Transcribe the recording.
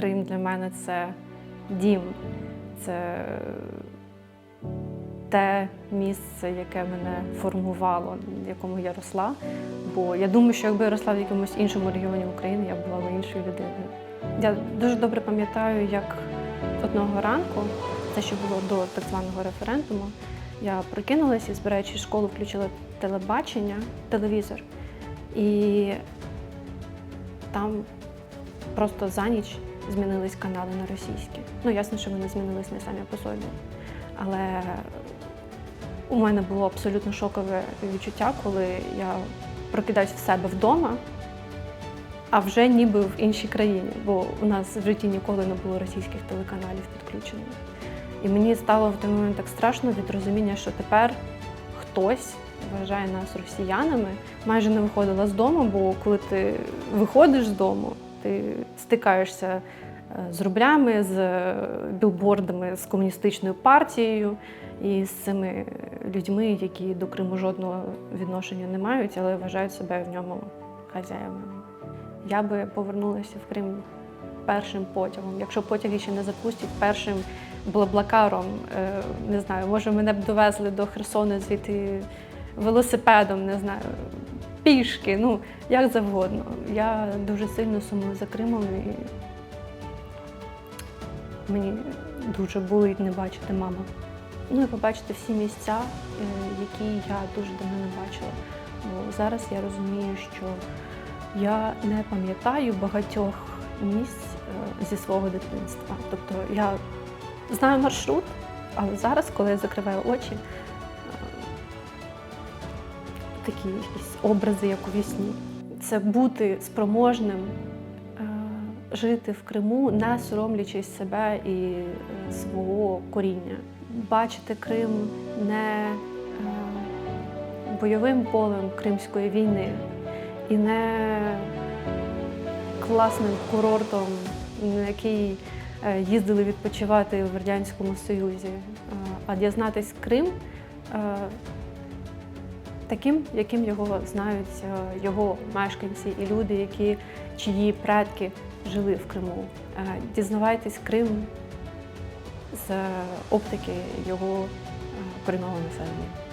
Крим для мене це дім, це те місце, яке мене формувало, в якому я росла. Бо я думаю, що якби я росла в якомусь іншому регіоні України, я б була би іншою людиною. Я дуже добре пам'ятаю, як одного ранку, це ще було до так званого референдуму, я прокинулася і, збираючись в школу, включила телебачення, телевізор. І там просто за ніч змінились канали на російські. Ну, ясно, що вони змінились не самі по собі. Але у мене було абсолютно шокове відчуття, коли я прокидаюся в себе вдома, а вже ніби в іншій країні, бо у нас в житті ніколи не було російських телеканалів підключених. І мені стало в той момент так страшно від розуміння, що тепер хтось вважає нас росіянами. Майже не виходила з дому, бо коли ти виходиш з дому, ти стикаєшся е, з рублями, з е, білбордами, з комуністичною партією і з цими людьми, які до Криму жодного відношення не мають, але вважають себе в ньому хазяївами. Я би повернулася в Крим першим потягом. Якщо потяги ще не запустять, першим блаблакаром, е, не знаю, може мене б довезли до Херсону звідти велосипедом, не знаю, пішки, ну як завгодно. Я дуже сильно сумую за Кримом і мені дуже болить не бачити маму. Ну і побачити всі місця, е, які я дуже давно не бачила. Бо зараз я розумію, що я не пам'ятаю багатьох місць е, зі свого дитинства. Тобто я знаю маршрут, але зараз, коли я закриваю очі, такі якісь образи, як у вісні. Це бути спроможним е, жити в Криму, не соромлячись себе і е, свого коріння. Бачити Крим не е, бойовим полем Кримської війни і не класним курортом, на який їздили відпочивати в Радянському Союзі, а дізнатись Крим таким, яким його знають е, його мешканці і люди, які, чиї предки жили в Криму. Е, Дізнавайтесь Крим з оптики його е, корінного населення.